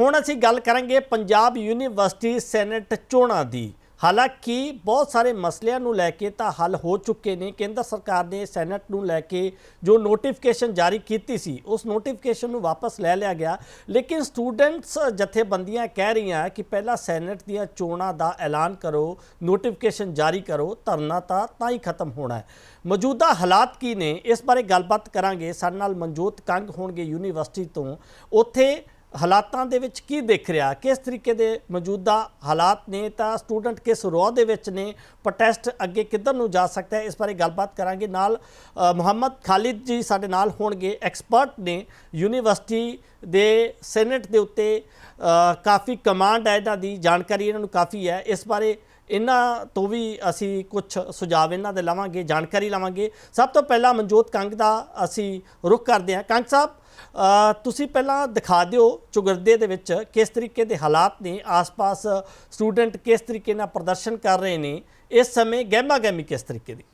ਹੁਣ ਅਸੀਂ ਗੱਲ ਕਰਾਂਗੇ ਪੰਜਾਬ ਯੂਨੀਵਰਸਿਟੀ ਸੈਨੇਟ ਚੋਣਾਂ ਦੀ। ਹਾਲਾਂਕਿ ਬਹੁਤ ਸਾਰੇ ਮਸਲਿਆਂ ਨੂੰ ਲੈ ਕੇ ਤਾਂ ਹੱਲ ਹੋ ਚੁੱਕੇ ਨੇ। ਕੇਂਦਰ ਸਰਕਾਰ ਨੇ ਸੈਨੇਟ ਨੂੰ ਲੈ ਕੇ ਜੋ ਨੋਟੀਫਿਕੇਸ਼ਨ ਜਾਰੀ ਕੀਤੀ ਸੀ, ਉਸ ਨੋਟੀਫਿਕੇਸ਼ਨ ਨੂੰ ਵਾਪਸ ਲੈ ਲਿਆ ਗਿਆ। ਲੇਕਿਨ ਸਟੂਡੈਂਟਸ ਜਥੇਬੰਦੀਆਂ ਕਹਿ ਰਹੀਆਂ ਕਿ ਪਹਿਲਾਂ ਸੈਨੇਟ ਦੀਆਂ ਚੋਣਾਂ ਦਾ ਐਲਾਨ ਕਰੋ, ਨੋਟੀਫਿਕੇਸ਼ਨ ਜਾਰੀ ਕਰੋ, ਧਰਨਾ ਤਾਂ ਤਾਂ ਹੀ ਖਤਮ ਹੋਣਾ ਹੈ। ਮੌਜੂਦਾ ਹਾਲਾਤ ਕੀ ਨੇ? ਇਸ ਬਾਰੇ ਗੱਲਬਾਤ ਕਰਾਂਗੇ। ਸਾਡੇ ਨਾਲ ਮਨਜੋਤ ਕੰਗ ਹੋਣਗੇ ਯੂਨੀਵਰਸਿਟੀ ਤੋਂ। ਉੱਥੇ ਹਾਲਾਤਾਂ ਦੇ ਵਿੱਚ ਕੀ ਦੇਖ ਰਿਹਾ? ਕਿਸ ਤਰੀਕੇ ਦੇ ਮੌਜੂਦਾ ਹਾਲਾਤ ਨੇ? ਤਾਂ ਸਟੂਡੈਂਟ ਕਿਸ ਰੋਹ ਦੇ ਵਿੱਚ ਨੇ? ਪ੍ਰੋਟੈਸਟ ਅੱਗੇ ਕਿੱਧਰ ਨੂੰ ਜਾ ਸਕਦਾ ਹੈ? ਇਸ ਬਾਰੇ ਗੱਲਬਾਤ ਕਰਾਂਗੇ। ਨਾਲ ਮੁਹੰਮਦ ਖਾਲਿਦ ਜੀ ਸਾਡੇ ਨਾਲ ਹੋਣਗੇ। ਐਕਸਪਰਟ ਨੇ ਯੂਨੀਵਰਸਿਟੀ ਦੇ ਸੈਨੇਟ ਦੇ ਉੱਤੇ ਕਾਫੀ ਕਮਾਂਡ ਹੈ ਇਹਨਾਂ ਦੀ। ਜਾਣਕਾਰੀ ਇਹਨਾਂ ਨੂੰ ਕਾਫੀ ਹੈ। ਇਸ ਬਾਰੇ ਇਹਨਾਂ ਤੋਂ ਵੀ ਅਸੀਂ ਕੁਝ ਸੁਝਾਅ ਇਹਨਾਂ ਦੇ ਲਵਾਂਗੇ, ਜਾਣਕਾਰੀ ਲਵਾਂਗੇ। ਸਭ ਤੋਂ ਪਹਿਲਾਂ ਮਨਜੋਤ ਕੰਗ ਦਾ ਅਸੀਂ ਰੁਖ ਕਰਦੇ ਹਾਂ। ਕੰਗ ਸਾਹਿਬ ਤੁਸੀਂ ਪਹਿਲਾਂ ਦਿਖਾ ਦਿਓ ਚੁਗਰਦੇ ਦੇ ਵਿੱਚ ਕਿਸ ਤਰੀਕੇ ਦੇ ਹਾਲਾਤ ਨੇ, ਆਸ-ਪਾਸ ਸਟੂਡੈਂਟ ਕਿਸ ਤਰੀਕੇ ਨਾਲ ਪ੍ਰਦਰਸ਼ਨ ਕਰ ਰਹੇ ਨੇ, ਇਸ ਸਮੇਂ ਗਹਿਮਾ ਗਹਿਮੀ ਕਿਸ ਤਰੀਕੇ ਦੀ?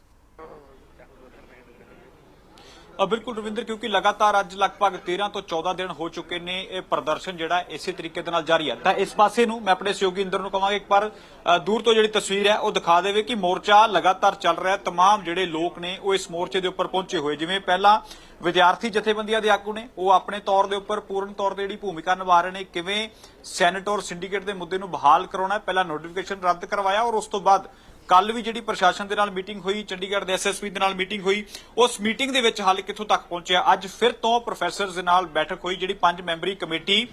ਬਿਲਕੁਲ ਰਵਿੰਦਰ ਕਿਉਂਕਿ ਲਗਾਤਾਰ ਅੱਜ ਲਗਭਗ 13 ਤੋਂ 14 ਦਿਨ ਹੋ ਚੁੱਕੇ ਨੇ ਇਹ ਪ੍ਰਦਰਸ਼ਨ ਜਿਹੜਾ ਹੈ ਇਸੇ ਤਰੀਕੇ ਦੇ ਨਾਲ ਜਾਰੀ ਹੈ ਤਾਂ ਇਸ ਪਾਸੇ ਨੂੰ ਮੈਂ ਆਪਣੇ ਸਹਿਯੋਗੀ ਇੰਦਰ ਨੂੰ ਕਹਾਂਗਾ ਇੱਕ ਵਾਰ ਅ, ਦੂਰ ਤੋਂ ਜਿਹੜੀ ਤਸਵੀਰ ਹੈ ਉਹ ਦਿਖਾ ਦੇਵੇ ਕਿ ਮੋਰਚਾ ਲਗਾਤਾਰ ਚੱਲ ਰਿਹਾ ਹੈ तमाम ਜਿਹੜੇ ਲੋਕ ਨੇ ਉਹ ਇਸ ਮੋਰਚੇ ਦੇ ਉੱਪਰ ਪਹੁੰਚੇ ਹੋਏ ਜਿਵੇਂ ਪਹਿਲਾਂ ਵਿਦਿਆਰਥੀ ਜਥੇਬੰਦੀਆਂ ਦੇ ਆਗੂ ਨੇ ਉਹ ਆਪਣੇ ਤੌਰ ਦੇ ਉੱਪਰ ਪੂਰਨ ਤੌਰ ਤੇ ਜਿਹੜੀ ਭੂਮਿਕਾ ਨਿਭਾ ਰਹੇ ਨੇ ਕਿਵੇਂ ਸੈਨੇਟ ਔਰ ਸਿੰਡੀਕੇਟ ਦੇ ਮੁੱਦੇ ਨੂੰ ਬਹਾਲ ਕਰਾਉਣਾ ਹੈ ਪਹਿਲਾਂ ਨੋਟੀਫਿਕੇਸ਼ਨ ਰੱਦ ਕਰਵਾਇਆ ਔਰ ਉਸ ਤੋਂ ਬਾਅਦ ਕੱਲ ਵੀ ਜਿਹੜੀ ਪ੍ਰਸ਼ਾਸਨ ਦੇ ਨਾਲ ਮੀਟਿੰਗ ਹੋਈ ਚੰਡੀਗੜ੍ਹ ਦੇ ਐਸਐਸਪੀ ਦੇ ਨਾਲ ਮੀਟਿੰਗ ਹੋਈ ਉਸ ਮੀਟਿੰਗ ਦੇ ਵਿੱਚ ਹੱਲ ਕਿੱਥੋਂ ਤੱਕ ਪਹੁੰਚਿਆ? ਅੱਜ ਫਿਰ ਤੋਂ ਪ੍ਰੋਫੈਸਰਸ ਦੇ ਨਾਲ ਬੈਠਕ ਹੋਈ ਜਿਹੜੀ ਪੰਜ ਮੈਂਬਰੀ ਕਮੇਟੀ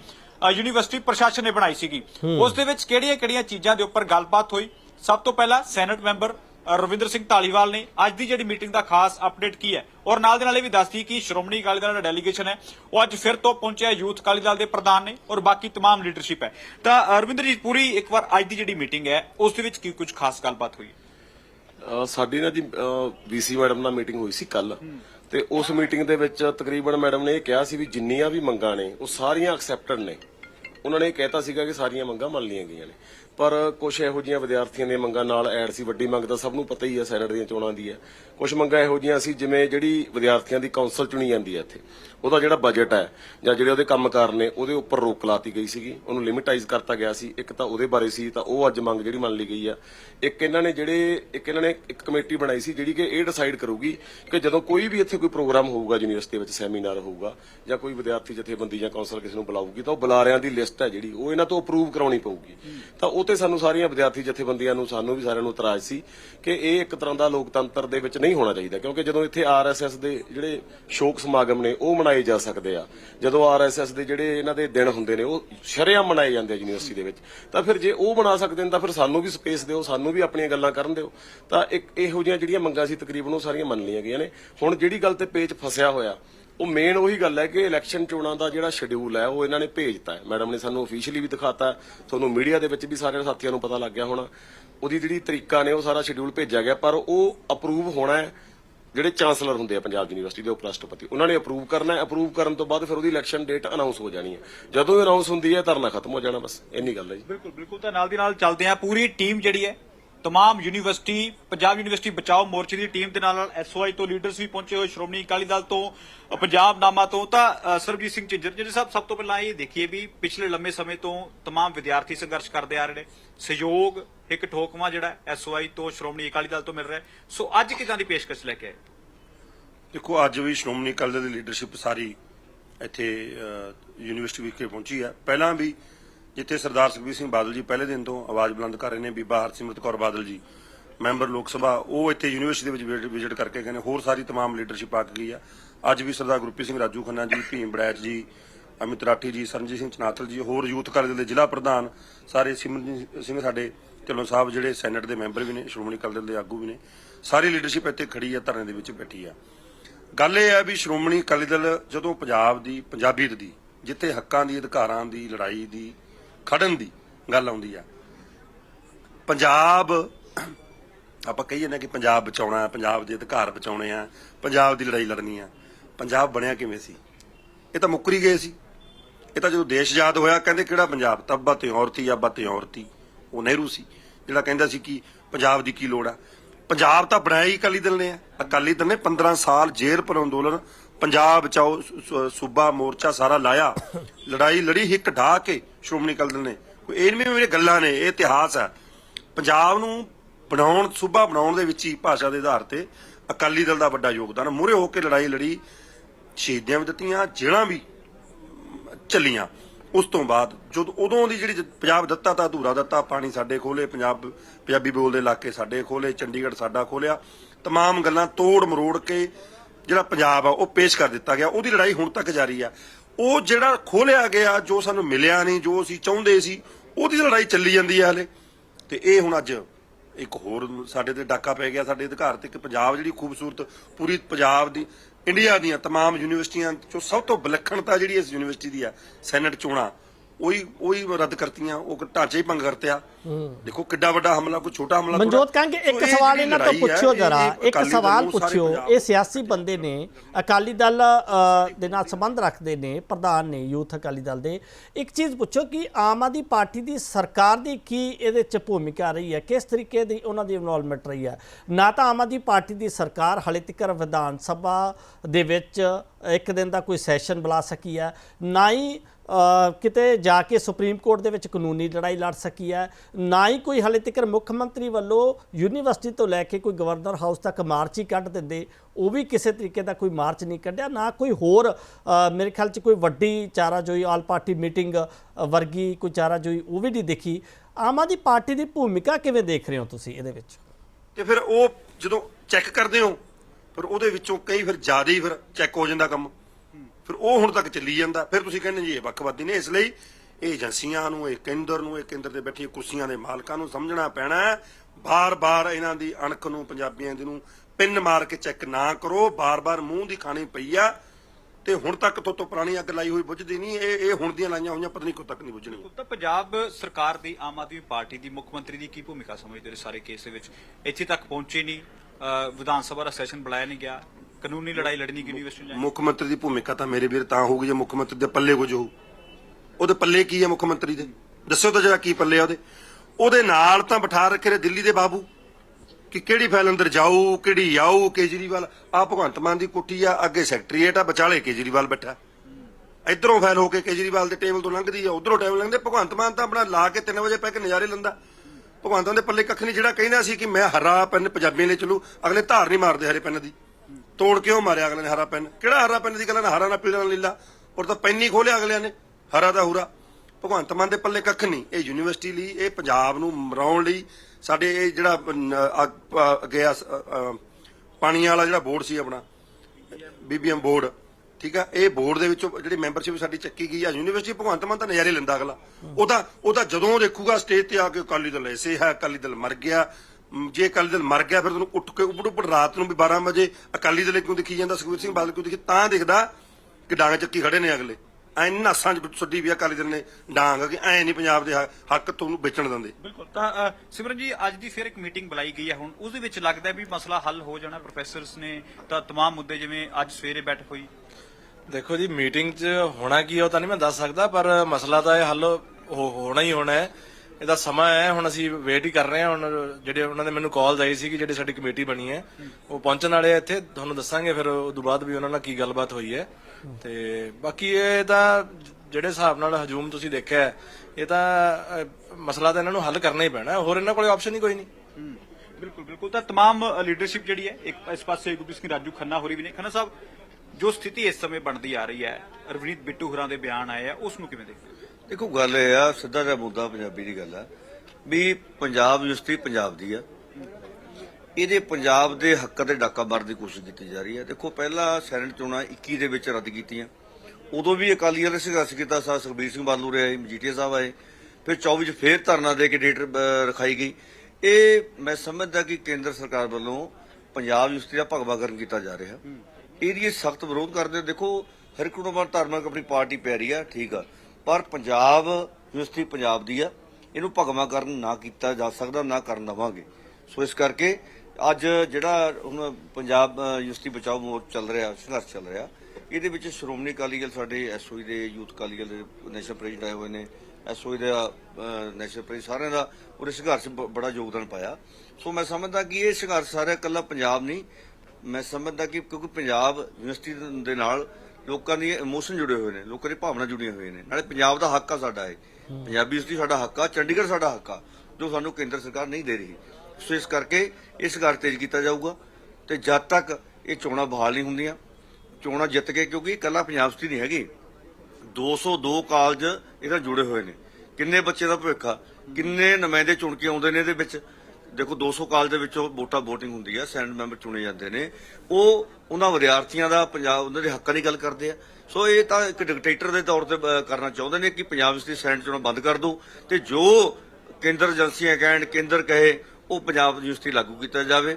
ਯੂਨੀਵਰਸਿਟੀ ਪ੍ਰਸ਼ਾਸਨ ਨੇ ਬਣਾਈ ਸੀਗੀ। ਉਸ ਦੇ ਵਿੱਚ ਕਿਹੜੀਆਂ-ਕਿਹੜੀਆਂ ਚੀਜ਼ਾਂ ਦੇ ਉੱਪਰ ਗੱਲਬਾਤ ਹੋਈ? ਸਭ ਤੋਂ ਪਹਿਲਾਂ ਸੈਨੇਟ ਮੈਂਬਰ ਰਵਿੰਦਰ ਸਿੰਘ ਢਾਲੀਵਾਲ ਨੇ ਅੱਜ ਦੀ ਜਿਹੜੀ ਮੀਟਿੰਗ ਦਾ ਖਾਸ ਅਪਡੇਟ ਕੀ ਹੈ ਔਰ ਨਾਲ ਦੇ ਨਾਲ ਇਹ ਵੀ ਦੱਸਦੀ ਕਿ ਸ਼੍ਰੋਮਣੀ ਅਕਾਲੀ ਦਲ ਦਾ ਡੈਲੀਗੇਸ਼ਨ ਹੈ ਉਹ ਅੱਜ ਫਿਰ ਤੋਂ ਪਹੁੰਚਿਆ ਯੂਥ ਅਕਾਲੀ ਦਲ ਦੇ ਪ੍ਰਧਾਨ ਨੇ ਔਰ ਬਾਕੀ तमाम ਲੀਡਰਸ਼ਿਪ ਹੈ ਤਾਂ ਅ, ਰਵਿੰਦਰ ਜੀ ਪੂਰੀ ਇੱਕ ਵਾਰ ਅੱਜ ਦੀ ਜਿਹੜੀ ਮੀਟਿੰਗ ਹੈ ਉਸ ਦੇ ਵਿੱਚ ਕੀ ਕੁਝ ਖਾਸ ਗੱਲਬਾਤ ਹੋਈ ਅਹ ਸਾਡੀ ਨਾ ਜੀ ਵੀਸੀ ਮੈਡਮ ਨਾਲ ਮੀਟਿੰਗ ਹੋਈ ਸੀ ਕੱਲ ਤੇ ਉਸ ਮੀਟਿੰਗ ਦੇ ਵਿੱਚ ਤਕਰੀਬਨ ਮੈਡਮ ਨੇ ਇਹ ਕਿਹਾ ਸੀ ਵੀ ਜਿੰਨੀਆਂ ਵੀ ਮੰਗਾਂ ਨੇ ਉਹ ਸਾਰੀਆਂ ਐਕਸੈਪਟਡ ਨੇ ਉਹਨਾਂ ਨੇ ਇਹ ਕਹਿਤਾ ਸੀਗਾ ਕਿ ਸਾਰੀਆਂ ਮੰਗਾਂ ਮੰਨ ਲਈਆਂ ਗਈਆਂ ਨੇ ਪਰ ਕੁਝ ਇਹੋ ਜਿਹੀਆਂ ਵਿਦਿਆਰਥੀਆਂ ਦੀਆਂ ਮੰਗਾਂ ਨਾਲ ਐਡ ਸੀ, ਵੱਡੀ ਮੰਗ ਤਾਂ ਸਭ ਨੂੰ ਪਤਾ ਹੀ ਹੈ ਸੈਨੇਟ ਦੀਆਂ ਚੋਣਾਂ ਦੀ ਹੈ ਕੁਝ ਮੰਗਾਂ ਇਹੋ ਜਿਹੀਆਂ ਸੀ, ਜਿਵੇਂ ਜਿਹੜੀ ਵਿਦਿਆਰਥੀਆਂ ਦੀ ਕਾਉਂਸਲ ਚੁਣੀ ਜਾਂਦੀ ਹੈ ਇੱਥੇ। ਉਹਦਾ ਜਿਹੜਾ ਬਜਟ ਹੈ ਜਾਂ ਜਿਹੜੇ ਉਹਦੇ ਕੰਮਕਾਰ ਨੇ, ਉਹਦੇ ਉੱਪਰ ਰੋਕ ਲਾਤੀ ਗਈ ਸੀਗੀ। ਉਹਨੂੰ ਲਿਮਿਟਾਈਜ਼ ਕਰਤਾ ਗਿਆ ਸੀ। ਇੱਕ ਤਾਂ ਉਹਦੇ ਬਾਰੇ ਸੀ, ਤਾਂ ਉਹ ਅੱਜ ਮੰਗ ਜਿਹੜੀ ਮੰਨ ਲਈ ਗਈ ਆ। ਇੱਕ ਇਹਨਾਂ ਨੇ ਜਿਹੜੇ, ਇੱਕ ਇਹਨਾਂ ਨੇ ਇੱਕ ਕਮੇਟੀ ਬਣਾਈ ਸੀ, ਜਿਹੜੀ ਕਿ ਇਹ ਡਿਸਾਈਡ ਕਰੂਗੀ ਕਿ ਜਦੋਂ ਕੋਈ ਵੀ ਇੱਥੇ ਕੋਈ ਪ੍ਰੋਗਰਾਮ ਹੋਊਗਾ, ਯੂਨੀਵਰਸਿਟੀ ਵਿੱਚ ਸੈਮੀਨਾਰ ਹੋਊਗਾ, ਜਾਂ ਕੋਈ ਵਿਦਿਆਰਥੀ ਜਥੇਬੰਦੀ ਜਾਂ ਕੌਂਸਲ ਕਿਸੇ ਨੂੰ ਬੁਲਾਊਗੀ, ਤਾਂ ਉਹ ਬੁਲਾਰਿਆਂ ਦੀ ਲਿਸਟ ਹੈ ਜਿਹੜੀ, ਉਹ ਇਹਨਾਂ ਤੋਂ ਅਪਰੂਵ ਕਰਾਉਣੀ ਪਊਗੀ। ਤਾਂ ਉਹ ਤੇ ਸਾਨੂੰ ਸਾਰੀਆਂ ਵਿਦਿਆਰਥੀ ਜਥੇਬੰਦੀਆਂ ਨੂੰ, ਸਾਨੂੰ ਵੀ ਸਾਰਿਆਂ ਨੂੰ ਇਤਰਾਜ਼ ਸੀ ਕਿ ਇਹ ਇੱਕ ਤਰ੍ਹਾਂ ਦਾ ਲੋਕਤੰਤਰ ਦੇ ਵਿੱਚ ਨਹੀਂ ਹੋਣਾ ਚਾਹੀਦਾ, ਕਿਉਂਕਿ ਜਦੋਂ ਇੱਥੇ ਆਰਐਸਐਸ ਦੇ ਜਿਹੜੇ ਸ਼ੋਕ ਸਮਾਗਮ ਨੇ, ਉਹ ਮਨਾਏ ਜਾ ਸਕਦੇ ਆ। ਜਦੋਂ ਆਰਐਸਐਸ ਦੇ ਜਿਹੜੇ ਇਹਨਾਂ ਦੇ ਦਿਨ ਹੁੰਦੇ ਨੇ, ਉਹ ਸ਼ਰੇਆਮ ਮਨਾਏ ਜਾਂਦੇ ਆ ਯੂਨੀਵਰਸਿਟੀ ਦੇ ਵਿੱਚ। ਤਾਂ ਫਿਰ ਜੇ ਉਹ ਬਣਾ ਸਕਦੇ ਨੇ, ਤਾਂ ਫਿਰ ਸਾਨੂੰ ਵੀ ਸਪੇਸ ਦਿਓ, ਸਾਨੂੰ ਵੀ ਆਪਣੀਆਂ ਗੱਲਾਂ ਕਰਨ ਦਿਓ। ਤਾਂ ਇੱਕ ਇਹੋ ਜਿਹੀਆਂ ਜਿਹੜੀਆਂ ਮੰਗਾਂ ਸੀ, ਤਕਰੀਬਨ ਉਹ ਸਾਰੀਆਂ ਮੰਨ ਲਈਆਂ ਗਈਆਂ ਨੇ। ਹੁਣ ਜਿਹੜੀ ਗੱਲ ਤੇ ਪੇਚ ਫਸਿਆ ਹੋਇਆ ਉਹ ਮੇਨ ਉਹੀ ਗੱਲ ਹੈ ਕਿ ਇਲੈਕਸ਼ਨ ਚੋਣਾਂ ਦਾ ਜਿਹੜਾ ਸ਼ਡਿਊਲ ਹੈ, ਉਹ ਇਹਨਾਂ ਨੇ ਭੇਜਤਾ ਹੈ। ਮੈਡਮ ਨੇ ਸਾਨੂੰ ਅਫੀਸ਼ੀਅਲੀ ਵੀ ਦਿਖਾਤਾ ਤੁਹਾਨੂੰ ਮੀਡੀਆ ਦੇ ਵਿੱਚ ਵੀ ਸਾਰੇ ਸਾਥੀਆਂ ਨੂੰ ਪਤਾ ਲੱਗ ਗਿਆ ਹੋਣਾ। ਉਹਦੀ ਜਿਹੜੀ ਤਰੀਕਾ ਨੇ ਉਹ ਸਾਰਾ ਸ਼ਡਿਊਲ ਭੇਜਿਆ ਗਿਆ, ਪਰ ਉਹ ਅਪਰੂਵ ਹੋਣਾ ਹੈ ਜਿਹੜੇ ਚਾਂਸਲਰ ਹੁੰਦੇ ਆ ਪੰਜਾਬ ਯੂਨੀਵਰਸਿਟੀ ਦੇ ਉਪ ਰਾਸ਼ਟਰਪਤੀ ਉਹਨਾਂ ਨੇ ਅਪਰੂਵ ਕਰਨਾ ਹੈ। ਅਪਰੂਵ ਕਰਨ ਤੋਂ ਬਾਅਦ ਫਿਰ ਉਹਦੀ ਇਲੈਕਸ਼ਨ ਡੇਟ ਅਨਾਉਂਸ ਹੋ ਜਾਣੀ ਹੈ। ਜਦੋਂ ਅਨਾਉਂਸ ਹੁੰਦੀ ਹੈ, ਧਰਨਾ ਖਤਮ ਹੋ ਜਾਣਾ ਬਸ। ਇੰਨੀ ਗੱਲ ਹੈ ਜੀ। ਬਿਲਕੁਲ ਬਿਲਕੁਲ ਤਾਂ ਨਾਲ ਦੀ ਨਾਲ ਚੱਲਦੇ ਆ ਪੂਰੀ ਟੀਮ ਜਿਹੜੀ ਹੈ तमाम ਯੂਨੀਵਰਸਿਟੀ ਪੰਜਾਬ ਯੂਨੀਵਰਸਿਟੀ ਬਚਾਓ ਮੋਰਚੇ ਦੀ ਟੀਮ ਦੇ ਨਾਲ ਨਾਲ ਐਸਓਆਈ ਤੋਂ ਲੀਡਰਸ ਵੀ ਪਹੁੰਚੇ ਹੋਏ ਸ਼੍ਰੋਮਣੀ ਅਕਾਲੀ ਦਲ ਤੋਂ ਅ, ਪੰਜਾਬ ਨਾਮਾ ਤੋਂ ਤਾਂ ਅ, ਸਰਬਜੀਤ ਸਿੰਘ ਝਿੰਜਰ ਜਿਹੜੇ ਸਾਹਿਬ ਸਭ ਤੋਂ ਪਹਿਲਾਂ ਇਹ ਦੇਖੀਏ ਵੀ ਪਿਛਲੇ ਲੰਮੇ ਸਮੇਂ ਤੋਂ तमाम ਵਿਦਿਆਰਥੀ ਸੰਘਰਸ਼ ਕਰਦੇ ਆ ਰਹੇ ਨੇ ਸਹਿਯੋਗ ਇੱਕ ਠੋਕਵਾ ਜਿਹੜਾ ਐਸਓਆਈ ਤੋਂ ਸ਼੍ਰੋਮਣੀ ਅਕਾਲੀ ਦਲ ਤੋਂ ਮਿਲ ਰਿਹਾ ਹੈ। ਸੋ ਅੱਜ ਕਿਦਾਂ ਦੀ ਪੇਸ਼ਕਸ਼ ਲੈ ਕੇ ਆਏ ਦੇਖੋ ਅੱਜ ਵੀ ਸ਼੍ਰੋਮਣੀ ਅਕਾਲੀ ਦਲ ਦੀ ਲੀਡਰਸ਼ਿਪ ਸਾਰੀ ਇੱਥੇ ਅਹ, ਯੂਨੀਵਰਸਿਟੀ ਵਿਖੇ ਪਹੁੰਚੀ ਹੈ ਪਹਿਲਾਂ ਵੀ ਜਿੱਥੇ ਸਰਦਾਰ ਸੁਖਬੀਰ ਸਿੰਘ ਬਾਦਲ ਜੀ ਪਹਿਲੇ ਦਿਨ ਤੋਂ ਆਵਾਜ਼ ਬੁਲੰਦ ਕਰ ਰਹੇ ਨੇ ਬੀਬਾ ਹਰਸਿਮਰਤ ਕੌਰ ਬਾਦਲ ਜੀ ਮੈਂਬਰ ਲੋਕ ਸਭਾ ਉਹ ਇੱਥੇ ਯੂਨੀਵਰਸਿਟੀ ਦੇ ਵਿੱਚ ਵਿਜ਼ਿਟ- ਵਿਜ਼ਿਟ ਕਰਕੇ ਗਏ ਨੇ ਹੋਰ ਸਾਰੀ तमाम ਲੀਡਰਸ਼ਿਪ ਆ ਕੇ ਗਈ ਆ ਅੱਜ ਵੀ ਸਰਦਾਰ ਗੁਰਪ੍ਰੀਤ ਸਿੰਘ ਰਾਜੂ ਖੰਨਾ ਜੀ ਭੀਮ ਬੜੈਚ ਜੀ ਅਮਿਤ ਰਾਠੀ ਜੀ ਸਰਨਜੀਤ ਸਿੰਘ ਚਨਾਤਲ ਜੀ ਹੋਰ ਯੂਥ ਅਕਾਲੀ ਦਲ ਦੇ ਜ਼ਿਲ੍ਹਾ ਪ੍ਰਧਾਨ ਸਾਰੇ ਸਿਮਰਨਜੀਤ ਸਿੰਘ ਸਾਡੇ ਢਿੱਲੋਂ ਸਾਹਿਬ ਜਿਹੜੇ ਸੈਨੇਟ ਦੇ ਮੈਂਬਰ ਵੀ ਨੇ ਸ਼੍ਰੋਮਣੀ ਅਕਾਲੀ ਦਲ ਦੇ ਆਗੂ ਵੀ ਨੇ ਸਾਰੀ ਲੀਡਰਸ਼ਿਪ ਇੱਥੇ ਖੜੀ ਆ ਧਰਨੇ ਦੇ ਵਿੱਚ ਬੈਠੀ ਆ ਗੱਲ ਇਹ ਹੈ ਵੀ ਸ਼੍ਰੋਮਣੀ ਅਕਾਲੀ ਦਲ ਜਦੋਂ ਪੰਜਾਬ ਦੀ ਪੰਜਾਬੀਅਤ ਦੀ ਜਿੱਥੇ ਹੱਕਾਂ ਦੀ ਅਧਿਕਾਰਾਂ ਦੀ ਲੜਾਈ ਦੀ ਖੜਨ ਦੀ ਗੱਲ ਆਉਂਦੀ ਆ। ਪੰਜਾਬ, ਆਪਾਂ ਕਹੀਏ ਨਾ ਕਿ ਪੰਜਾਬ ਬਚਾਉਣਾ, ਪੰਜਾਬ ਦੇ ਅਧਿਕਾਰ ਬਚਾਉਣੇ ਆ, ਪੰਜਾਬ ਦੀ ਲੜਾਈ ਲੜਨੀ ਆ। ਪੰਜਾਬ ਬਣਿਆ ਕਿਵੇਂ ਸੀ? ਇਹ ਤਾਂ ਮੁੱਕਰੀ ਗਏ ਸੀ। ਇਹ ਤਾਂ ਜਦੋਂ ਦੇਸ਼ ਆਜ਼ਾਦ ਹੋਇਆ, ਕਹਿੰਦੇ ਕਿਹੜਾ ਪੰਜਾਬ? ਤੱਬਾ ਤੇ ਔਰਤੀ ਆਬਾ ਤੇ ਔਰਤੀ ਉਹ ਨਹਿਰੂ ਸੀ, ਜਿਹੜਾ ਕਹਿੰਦਾ ਸੀ ਕਿ ਪੰਜਾਬ ਦੀ ਕੀ ਲੋੜ ਆ। ਪੰਜਾਬ ਤਾਂ ਬਣਾਇਆ ਹੀ ਅਕਾਲੀ ਦਲ ਨੇ ਅਕਾਲੀ ਦਲ ਨੇ 15 ਸਾਲ ਜੇਲ੍ਹ ਪਰ ਅੰਦੋਲਨ ਪੰਜਾਬ ਬਚਾਓ ਸੂ- ਸੂ- ਸੂਬਾ ਮੋਰਚਾ ਸਾਰਾ ਲਾਇਆ ਲੜਾਈ ਲੜੀ ਹਿੱਕ ਢਾ ਕੇ ਸ਼੍ਰੋਮਣੀ ਅਕਾਲੀ ਦਲ ਨੇ ਕੋਈ ਇਹ ਨਹੀਂ ਵੀ ਮੇਰੇ ਗੱਲਾਂ ਨੇ ਇਹ ਇਤਿਹਾਸ ਹੈ ਪੰਜਾਬ ਨੂੰ ਬਣਾਉਣ ਸੂਬਾ ਬਣਾਉਣ ਦੇ ਵਿੱਚ ਹੀ ਭਾਸ਼ਾ ਦੇ ਆਧਾਰ ਤੇ ਅਕਾਲੀ ਦਲ ਦਾ ਵੱਡਾ ਯੋਗਦਾਨ ਮੂਰੇ ਹੋ ਕੇ ਲੜਾਈ ਲੜੀ ਸ਼ਹੀਦੀਆਂ ਵੀ ਦਿੱਤੀਆਂ ਜਿਹੜਾ ਵੀ ਚੱਲੀਆਂ ਉਸ ਤੋਂ ਬਾਅਦ ਜਦ ਉਦੋਂ ਦੀ ਜਿਹੜੀ ਜ- ਪੰਜਾਬ ਦਿੱਤਾ ਤਾਂ ਅਧੂਰਾ ਦਿੱਤਾ ਪਾਣੀ ਸਾਡੇ ਖੋਲੇ ਪੰਜਾਬ ਪੰਜਾਬੀ ਬੋਲਦੇ ਇਲਾਕੇ ਸਾਡੇ ਖੋਲੇ ਚੰਡੀਗੜ੍ਹ ਸਾਡਾ ਖੋਲਿਆ तमाम ਗੱਲਾਂ ਤੋੜ ਮਰੋੜ ਕੇ ਜਿਹੜਾ ਪੰਜਾਬ ਆ ਉਹ ਪੇਸ਼ ਕਰ ਦਿੱਤਾ ਗਿਆ ਉਹਦੀ ਲੜਾਈ ਹੁਣ ਤੱਕ ਜਾਰੀ ਆ ਉਹ ਜਿਹੜਾ ਖੋਲਿਆ ਗਿਆ ਜੋ ਸਾਨੂੰ ਮਿਲਿਆ ਨਹੀਂ ਜੋ ਅਸੀਂ ਚਾਹੁੰਦੇ ਸੀ ਉਹਦੀ ਤਾਂ ਲੜਾਈ ਚੱਲੀ ਜਾਂਦੀ ਆ ਹਲੇ ਤੇ ਇਹ ਹੁਣ ਅੱਜ ਇੱਕ ਹੋਰ ਸਾਡੇ ਤੇ ਡਾਕਾ ਪੈ ਗਿਆ ਸਾਡੇ ਅਧਿਕਾਰ ਤੇ ਕਿ ਪੰਜਾਬ ਜਿਹੜੀ ਖੂਬਸੂਰਤ ਪੂਰੀ ਪੰਜਾਬ ਦੀ ਇੰਡੀਆ ਦੀਆਂ तमाम ਯੂਨੀਵਰਸਿਟੀਆਂ ਚੋਂ ਸਭ ਤੋਂ ਵਿਲੱਖਣਤਾ ਜਿਹੜੀ ਇਸ ਯੂਨੀਵਰਸਿਟੀ ਦੀ ਆ ਸੈਨੇਟ ਚੋਣਾਂ ਉਹੀ ਉਹੀ ਰੱਦ ਕਰਤੀਆਂ ਉਹ ਢਾਂਚੇ ਹੀ ਭੰਗ ਕਰਤਿਆ। ਦੇਖੋ ਕਿੱਡਾ ਵੱਡਾ ਹਮਲਾ ਕੋਈ ਛੋਟਾ ਹਮਲਾ। ਮਨਜੋਤ ਕਹਾਂਗੇ ਇੱਕ ਸਵਾਲ ਇਹਨਾਂ ਤੋਂ ਪੁੱਛਿਓ ਜਰਾ ਇੱਕ ਸਵਾਲ ਪੁੱਛਿਓ। ਇਹ ਸਿਆਸੀ ਬੰਦੇ ਨੇ ਅਕਾਲੀ ਦਲ ਦੇ ਨਾਲ ਸੰਬੰਧ ਰੱਖਦੇ ਨੇ ਪ੍ਰਧਾਨ ਨੇ ਯੂਥ ਅਕਾਲੀ ਦਲ ਦੇ। ਇੱਕ ਚੀਜ਼ ਪੁੱਛੋ ਕਿ ਆਮ ਆਦਮੀ ਪਾਰਟੀ ਦੀ ਸਰਕਾਰ ਦੀ ਕੀ ਇਹਦੇ ਚ ਭੂਮਿਕਾ ਰਹੀ ਹੈ? ਕਿਸ ਤਰੀਕੇ ਦੀ ਉਹਨਾਂ ਦੀ ਇਨਵੋਲਵਮੈਂਟ ਰਹੀ ਹੈ? ਨਾ ਤਾਂ ਆਮ ਆਦਮੀ ਪਾਰਟੀ ਦੀ ਸਰਕਾਰ ਹਾਲੇ ਤੱਕ ਵਿਧਾਨ ਸਭਾ ਦੇ ਵਿੱਚ ਇੱਕ ਦਿਨ ਦਾ ਕੋਈ ਸੈਸ਼ਨ ਬੁਲਾ ਸਕੀ ਹੈ ਨਾ ਹੀ ਕਿਤੇ ਜਾ ਕੇ ਸੁਪਰੀਮ ਕੋਰਟ ਦੇ ਵਿੱਚ ਕਾਨੂੰਨੀ ਲੜਾਈ ਲੜ ਸਕੀ ਹੈ। ਨਾ ਹੀ ਕੋਈ ਹਾਲੇ ਤੱਕ ਮੁੱਖ ਮੰਤਰੀ ਵੱਲੋਂ ਯੂਨੀਵਰਸਿਟੀ ਤੋਂ ਲੈ ਕੇ ਕੋਈ ਗਵਰਨਰ ਹਾਊਸ ਤੱਕ ਮਾਰਚ ਹੀ ਕੱਢ ਦਿੰਦੇ। ਉਹ ਵੀ ਕਿਸੇ ਤਰੀਕੇ ਦਾ ਕੋਈ ਮਾਰਚ ਨਹੀਂ ਕੱਢਿਆ। ਨਾ ਕੋਈ ਹੋਰ ਮੇਰੇ ਖਿਆਲ 'ਚ ਕੋਈ ਵੱਡੀ ਚਾਰਾਜੋਈ, ਆਲ ਪਾਰਟੀ ਮੀਟਿੰਗ ਵਰਗੀ ਕੋਈ ਚਾਰਾਜੋਈ ਉਹ ਵੀ ਨਹੀਂ ਦੇਖੀ। ਆਮ ਆਦਮੀ ਪਾਰਟੀ ਦੀ ਭੂਮਿਕਾ ਕਿਵੇਂ ਦੇਖ ਰਹੇ ਹੋ ਤੁਸੀਂ ਇਹਦੇ ਵਿੱਚ? ਤੇ ਫਿਰ ਉਹ ਜਦੋਂ ਚੈੱਕ ਕਰਦੇ ਹੋ ਪਰ ਉਹਦੇ ਵਿੱਚੋਂ ਕਈ ਫਿਰ ਜ਼ਿਆਦਾ ਹੀ ਫਿਰ ਚੈੱਕ ਹੋ ਜਾਂਦਾ ਕੰਮ। ਫਿਰ ਉਹ ਹੁਣ ਤੱਕ ਚੱਲੀ ਜਾਂਦਾ। ਫਿਰ ਤੁਸੀਂ ਕਹਿੰਦੇ ਜੀ ਇਹ ਵੱਖਵਾਦੀ ਨੇ, ਇਸ ਲਈ ਇਹ ਏਜੰਸੀਆਂ ਨੂੰ, ਇਹ ਕੇਂਦਰ ਨੂੰ, ਇਹ ਕੇਂਦਰ ਦੇ ਬੈਠੀਆਂ ਕੁਰਸੀਆਂ ਦੇ ਮਾਲਕਾਂ ਨੂੰ ਸਮਝਣਾ ਪੈਣਾ ਬਾਰ-ਬਾਰ ਇਹਨਾਂ ਦੀ ਅਣਖ ਨੂੰ, ਪੰਜਾਬੀਆਂ ਦੀ ਨੂੰ ਪਿੰਨ ਮਾਰ ਕੇ ਚੈੱਕ ਨਾ ਕਰੋ। ਬਾਰ-ਬਾਰ ਮੂੰਹ ਦੀ ਖਾਣੀ ਪਈ ਆ ਤੇ ਹੁਣ ਤੱਕ ਤੋਂ ਤੋਂ ਪੁਰਾਣੀ ਅੱਗ ਲਾਈ ਹੋਈ ਬੁੱਝਦੀ ਨਹੀਂ। ਇਹ ਇਹ ਹੁਣ ਦੀਆਂ ਲਾਈਆਂ ਹੋਈਆਂ, ਪਤਾ ਨਹੀਂ ਕਦੋਂ ਤੱਕ ਨਹੀਂ ਬੁੱਝਣੀ ਤਾਂ ਪੰਜਾਬ ਸਰਕਾਰ ਦੀ ਆਮ ਆਦਮੀ ਪਾਰਟੀ ਦੀ ਮੁੱਖ ਮੰਤਰੀ ਦੀ ਕੀ ਭੂਮਿਕਾ ਸਮਝਦੇ ਨੇ ਸਾਰੇ ਕੇਸ ਦੇ ਵਿੱਚ? ਇੱਥੇ ਤੱਕ ਪਹੁੰਚੇ ਨਹੀਂ। ਵਿਧਾਨ ਸਭਾ ਦਾ ਸੈਸ਼ਨ ਬੁਲਾਇਆ ਨਹੀਂ ਗਿਆ। ਕਾਨੂੰਨੀ ਲੜਾਈ ਲੜਨੀ ਕਿ ਯੂਨੀਵਰਸਿਟੀ ਜਾਏ ਮੁੱਖ ਮੰਤਰੀ ਦੀ ਭੂਮਿਕਾ ਤਾਂ ਮੇਰੇ ਵੀਰ ਤਾਂ ਹੋਊਗੀ, ਜੇ ਮੁੱਖ ਮੰਤਰੀ ਦੇ ਪੱਲੇ ਕੁਝ ਹੋਊ। ਉਹਦੇ ਪੱਲੇ ਕੀ ਹੈ ਮੁੱਖ ਮੰਤਰੀ ਦੇ? ਦੱਸਿਓ ਤਾਂ ਜਰਾ ਕੀ ਪੱਲੇ ਆ ਉਹਦੇ। ਉਹਦੇ ਨਾਲ ਤਾਂ ਬਿਠਾ ਰੱਖੇ ਨੇ ਦਿੱਲੀ ਦੇ ਬਾਬੂ। ਕਿ ਕਿਹੜੀ ਫਾਈਲ ਅੰਦਰ ਜਾਊ, ਕਿਹੜੀ ਆਊ, ਕੇਜਰੀਵਾਲ। ਆ ਭਗਵੰਤ ਮਾਨ ਦੀ ਕੋਠੀ ਆ, ਅੱਗੇ ਸੈਕਟਰੀਏਟ ਆ, ਵਿਚਾਲੇ ਕੇਜਰੀਵਾਲ ਬੈਠਾ। ਇਧਰੋਂ ਫਾਈਲ ਹੋ ਕੇ ਕੇਜਰੀਵਾਲ ਦੇ ਟੇਬਲ ਤੋਂ ਲੰਘਦੀ ਆ, ਉਧਰੋਂ ਟੇਬਲ ਲੰਘਦੇ ਭਗਵੰਤ ਮਾਨ ਤਾਂ ਆਪਣਾ ਲਾ ਕੇ 3 ਵਜੇ ਪੈ ਕੇ ਨਜ਼ਾਰੇ ਲੈਂਦਾ। ਭਗਵੰਤ ਮਾਨ ਦੇ ਪੱਲੇ ਕੱਖ ਨਹੀਂ, ਜਿਹੜਾ ਕਹਿੰਦਾ ਸੀ ਕਿ ਮੈਂ ਹਰਾ ਪੈਨ, ਪੰਜਾਬੀਆਂ ਲਈ ਚੱਲੂ। ਅਗਲੇ ਧਾਰ ਨਹੀਂ ਮਾਰਦੇ ਹਰੇ ਪੈਨ ਦੀ। ਤੋੜ ਕਿਉਂ ਮਾਰਿਆ ਅਗਲੇ ਨੇ ਹਰਾ ਪੈਨ। ਕਿਹੜਾ ਹਰਾ ਪੈਨ ਦੀ ਗੱਲ ਨਾ? ਹਰਾ ਨਾ ਪੀਲਾ ਨਾ ਲੀਲਾ। ਔਰ ਤਾਂ ਪੈਨ ਹੀ ਖੋਲਿਆ ਅਗਲਿਆਂ ਨੇ। ਹਰਾ ਦਾ ਹੂਰਾ। ਭਗਵੰਤ ਮਾਨ ਦੇ ਪੱਲੇ ਕੱਖ ਨਹੀਂ। ਇਹ ਯੂਨੀਵਰਸਿਟੀ ਲਈ, ਇਹ ਪੰਜਾਬ ਨੂੰ ਮਰਾਉਣ ਲਈ ਸਾਡੇ ਇਹ ਜਿਹੜਾ ਗਿਆ ਸ- ਪਾਣੀਆਂ ਵਾਲਾ ਜਿਹੜਾ ਬੋਰਡ ਸੀ ਆਪਣਾ, ਬੀਬੀਐਮ ਬੋਰਡ, ਠੀਕ ਆ? ਇਹ ਬੋਰਡ ਦੇ ਵਿੱਚੋਂ ਜਿਹੜੀ ਮੈਂਬਰਸ਼ਿਪ ਸਾਡੀ ਚੱਕੀ ਗਈ ਆ। ਯੂਨੀਵਰਸਿਟੀ ਭਗਵੰਤ ਮਾਨ ਤਾਂ ਨਜ਼ਾਰੇ ਲੈਂਦਾ ਅਗਲਾ। ਉਹਦਾ ਉਹਦਾ ਜਦੋਂ ਦੇਖੂਗਾ ਸਟੇਜ ਤੇ ਆ ਕੇ ਅਕਾਲੀ ਦਲ ਐਸੇ ਹੈ, ਅਕਾਲੀ ਦਲ ਮਰ ਗਿਆ। ਜੇ ਅਕਾਲੀ ਦਲ ਮਰ ਗਿਆ ਫਿਰ ਤੁਹਾਨੂੰ ਉੱਠ ਕੇ ਉੱਪਰ ਉੱਪਰ ਰਾਤ ਨੂੰ ਵੀ 12 ਵਜੇ ਅਕਾਲੀ ਦਲ ਕਿਉਂ ਦਿਖੀ ਜਾਂਦਾ ਸੁਖਬੀਰ ਸਿੰਘ ਬਾਦਲ ਕਿਉਂ ਦਿਖੀ ਤਾਂ ਦਿਖਦਾ ਕਿ ਡਾਂਗ ਚੱਕੀ ਖੜੇ ਨੇ ਅਗਲੇ ਐ ਨਾਸਾਂ ਚ ਛੱਡੀ ਵੀ ਆ ਅਕਾਲੀ ਦਲ ਨੇ ਡਾਂਗ ਕਿ ਐ ਨਹੀਂ ਪੰਜਾਬ ਦੇ ਹੱਕ- ਹੱਕ ਤੁਹਾਨੂੰ ਵੇਚਣ ਦਿੰਦੇ ਬਿਲਕੁਲ ਤਾਂ ਅਹ, ਸਿਮਰਨ ਜੀ ਅੱਜ ਦੀ ਫਿਰ ਇੱਕ ਮੀਟਿੰਗ ਬੁਲਾਈ ਗਈ ਹੈ ਹੁਣ ਉਸ ਦੇ ਵਿੱਚ ਲੱਗਦਾ ਹੈ ਵੀ ਮਸਲਾ ਹੱਲ ਹੋ ਜਾਣਾ ਪ੍ਰੋਫੈਸਰਸ ਨੇ ਤਾਂ तमाम ਮੁੱਦੇ ਜਿਵੇਂ ਅੱਜ ਸਵੇਰੇ ਬੈਠਕ ਹੋਈ ਦੇਖੋ ਜੀ ਮੀਟਿੰਗ 'ਚ ਹੋਣਾ ਕੀ ਹੈ ਉਹ ਤਾਂ ਨਹੀਂ ਮੈਂ ਦੱਸ ਸਕਦਾ ਪਰ ਮਸਲਾ ਤਾਂ ਇਹ ਹੱਲ ਹੋ- ਹੋਣਾ ਹੀ ਹੋਣਾ ਹੈ ਇਹਦਾ ਸਮਾਂ ਹੈ ਹੁਣ ਅਸੀਂ ਵੇਟ ਹੀ ਕਰ ਰਹੇ ਹਾਂ ਹੁਣ ਜਿਹੜੇ ਉਹਨਾਂ ਨੇ ਮੈਨੂੰ ਕਾਲ ਆਈ ਸੀ ਕਿ ਜਿਹੜੀ ਸਾਡੀ ਕਮੇਟੀ ਬਣੀ ਹੈ ਉਹ ਪਹੁੰਚਣ ਵਾਲੇ ਆ ਇੱਥੇ ਤੁਹਾਨੂੰ ਦੱਸਾਂਗੇ ਫਿਰ ਉਸ ਤੋਂ ਬਾਅਦ ਵੀ ਉਹਨਾਂ ਨਾਲ ਕੀ ਗੱਲਬਾਤ ਹੋਈ ਹੈ ਤੇ ਬਾਕੀ ਇਹ ਤਾਂ ਜਿਹੜੇ ਹਿਸਾਬ ਨਾਲ ਹਜੂਮ ਤੁਸੀਂ ਦੇਖਿਆ ਹੈ, ਇਹ ਤਾਂ ਅਹ, ਮਸਲਾ ਤਾਂ ਇਹਨਾਂ ਨੂੰ ਹੱਲ ਕਰਨਾ ਹੀ ਪੈਣਾ ਹੈ। ਹੋਰ ਇਹਨਾਂ ਕੋਲੇ ਆਪਸ਼ਨ ਹੀ ਕੋਈ ਨਹੀਂ ਬਿਲਕੁਲ ਬਿਲਕੁਲ ਤਾਂ तमाम ਲੀਡਰਸ਼ਿਪ ਜਿਹੜੀ ਹੈ ਇੱਕ ਇਸ ਪਾਸੇ ਗੁਰਪ੍ਰੀਤ ਸਿੰਘ ਰਾਜੂ ਖੰਨਾ ਹੋਰੀ ਵੀ ਨੇ ਖੰਨਾ ਸਾਹਿਬ ਜੋ ਸਥਿਤੀ ਇਸ ਸਮੇਂ ਬਣਦੀ ਆ ਰਹੀ ਹੈ ਰਵਨੀਤ ਬਿੱਟੂ ਹੋਰਾਂ ਦੇ ਬਿਆਨ ਆਏ ਆ ਉਸ ਨੂੰ ਕਿਵੇਂ ਦੇਖਦੇ ਹੋ? ਦੇਖੋ ਗੱਲ ਇਹ ਆ ਸਿੱਧਾ ਜਿਹਾ ਮੁੱਦਾ ਪੰਜਾਬੀ ਦੀ ਗੱਲ ਆ ਵੀ ਪੰਜਾਬ ਯੂਨੀਵਰਸਿਟੀ ਪੰਜਾਬ ਦੀ ਆ। ਇਹਦੇ ਪੰਜਾਬ ਦੇ ਹੱਕ ਤੇ ਡਾਕਾ ਮਾਰਨ ਦੀ ਕੋਸ਼ਿਸ਼ ਕੀਤੀ ਜਾ ਰਹੀ ਹੈ ਦੇਖੋ ਪਹਿਲਾਂ ਸੈਨੇਟ ਚੋਣਾਂ 21 ਦੇ ਵਿੱਚ ਰੱਦ ਕੀਤੀਆਂ। ਉਦੋਂ ਵੀ ਅਕਾਲੀਆਂ ਨੇ ਸੰਘਰਸ਼ ਕੀਤਾ ਸਾ ਸੁਖਬੀਰ ਸਿੰਘ ਬਾਦਲ ਆਏ ਮਜੀਠੀਆ ਸਾਹਿਬ ਆਏ। ਫਿਰ 24 ਚ ਫੇਰ ਧਰਨਾ ਦੇ ਕੇ ਡੇਟ ਰਖਾਈ ਗਈ। ਇਹ ਮੈਂ ਸਮਝਦਾ ਕਿ ਕੇਂਦਰ ਸਰਕਾਰ ਵੱਲੋਂ ਪੰਜਾਬ ਯੂਨੀਵਰਸਿਟੀ ਦਾ ਭਗਵਾਕਰਨ ਕੀਤਾ ਜਾ ਰਿਹਾ। ਇਹਦੀ ਸਖਤ ਵਿਰੋਧ ਕਰਦੇ ਦੇਖੋ ਹਰ ਇੱਕ ਨੂੰ ਧਾਰਮਿਕ ਆਪਣੀ ਪਾਰਟੀ ਪਿਆਰੀ ਆ ਠੀਕ ਆ। ਪਰ ਪੰਜਾਬ ਯੂਨੀਵਰਸਿਟੀ ਪੰਜਾਬ ਦੀ ਆ, ਇਹਨੂੰ ਭਗਵਾਕਰਨ ਨਾ ਕੀਤਾ ਜਾ ਸਕਦਾ, ਨਾ ਕਰਨ ਦੇਵਾਂਗੇ। ਸੋ ਇਸ ਕਰਕੇ ਅੱਜ ਜਿਹੜਾ ਹੁਣ ਪੰਜਾਬ ਯੂਨੀਵਰਸਿਟੀ ਬਚਾਓ ਮੋਰਚਾ ਚੱਲ ਰਿਹਾ, ਸੰਘਰਸ਼ ਚੱਲ ਰਿਹਾ, ਇਹਦੇ ਵਿੱਚ ਸ਼੍ਰੋਮਣੀ ਅਕਾਲੀ ਦਲ ਸਾਡੇ ਐਸਓਈ ਦੇ, ਯੂਥ ਅਕਾਲੀ ਦਲ ਦੇ ਨੈਸ਼ਨਲ ਪ੍ਰੈਜ਼ੀਡੈਂਟ ਆਏ ਹੋਏ ਨੇ ਐਸਓਈ ਦਾ ਨੈਸ਼ਨਲ ਪ੍ਰੈਜ਼ੀਡੈਂਟ ਸਾਰਿਆਂ ਦਾ ਉਹਦੇ ਸੰਘਰਸ਼ ਬ- ਬੜਾ ਯੋਗਦਾਨ ਪਾਇਆ। ਸੋ ਮੈਂ ਸਮਝਦਾ ਕਿ ਇਹ ਸੰਘਰਸ਼ ਸਾਰਾ ਇਕੱਲਾ ਪੰਜਾਬ ਨਹੀਂ, ਮੈਂ ਸਮਝਦਾ ਕਿ ਕਿਉਂਕਿ ਪੰਜਾਬ ਯੂਨੀਵਰਸਿਟੀ ਦੇ ਨਾਲ ਲੋਕਾਂ ਦੀ ਇਮੋਸ਼ਨ ਜੁੜੇ ਹੋਏ ਨੇ ਲੋਕਾਂ ਦੀ ਭਾਵਨਾ ਜੁੜੀਆਂ ਹੋਈਆਂ ਨੇ। ਨਾਲੇ ਪੰਜਾਬ ਦਾ ਹੱਕ ਆ ਸਾਡਾ ਇਹ। ਪੰਜਾਬੀ ਯੂਨੀਵਰਸਿਟੀ ਸਾਡਾ ਹੱਕ ਆ ਚੰਡੀਗੜ੍ਹ ਸਾਡਾ ਹੱਕ ਆ ਜੋ ਸਾਨੂੰ ਕੇਂਦਰ ਸਰਕਾਰ ਨਹੀਂ ਦੇ ਰਹੀ। ਸੋ ਇਸ ਕਰਕੇ ਇਸ ਗੱਲ ਤੇਜ਼ ਕੀਤਾ ਜਾਊਗਾ ਤੇ ਜਦ ਤੱਕ ਇਹ ਚੋਣਾਂ ਬਹਾਲ ਨਹੀਂ ਹੁੰਦੀਆਂ ਚੋਣਾਂ ਜਿੱਤ ਕੇ ਕਿਉਂਕਿ ਇਕੱਲਾ ਪੰਜਾਬ ਯੂਨੀਵਰਸਿਟੀ ਨਹੀਂ ਹੈਗੀ। 202 ਕਾਲਜ ਇਹਦਾ ਜੁੜੇ ਹੋਏ ਨੇ। ਕਿੰਨੇ ਬੱਚੇ ਦਾ ਭਵਿੱਖ ਆ ਕਿੰਨੇ ਨੁਮਾਇੰਦੇ ਚੁਣ ਕੇ ਆਉਂਦੇ ਨੇ ਇਹਦੇ ਵਿੱਚ ਦੇਖੋ 200 ਕਾਲਜ ਦੇ ਵਿੱਚੋਂ ਵੋਟਾਂ VOTING ਹੁੰਦੀ ਆ ਸੈਨੇਟ ਮੈਂਬਰ ਚੁਣੇ ਜਾਂਦੇ ਨੇ। ਉਹ ਉਹਨਾਂ ਵਿਦਿਆਰਥੀਆਂ ਦਾ ਪੰਜਾਬ ਉਹਨਾਂ ਦੇ ਹੱਕਾਂ ਦੀ ਗੱਲ ਕਰਦੇ ਆ। ਸੋ ਇਹ ਤਾਂ ਇੱਕ ਡਿਕਟੇਟਰ ਦੇ ਤੌਰ ਤੇ ਕਰਨਾ ਚਾਹੁੰਦੇ ਨੇ ਕਿ ਪੰਜਾਬ ਯੂਨੀਵਰਸਿਟੀ ਸੈਨੇਟ ਚੋਣਾਂ ਬੰਦ ਕਰ ਦਿਓ ਤੇ ਜੋ ਕੇਂਦਰ ਏਜੰਸੀਆਂ ਕਹਿਣ ਕੇਂਦਰ ਕਹੇ ਉਹ ਪੰਜਾਬ ਯੂਨੀਵਰਸਿਟੀ ਲਾਗੂ ਕੀਤਾ ਜਾਵੇ।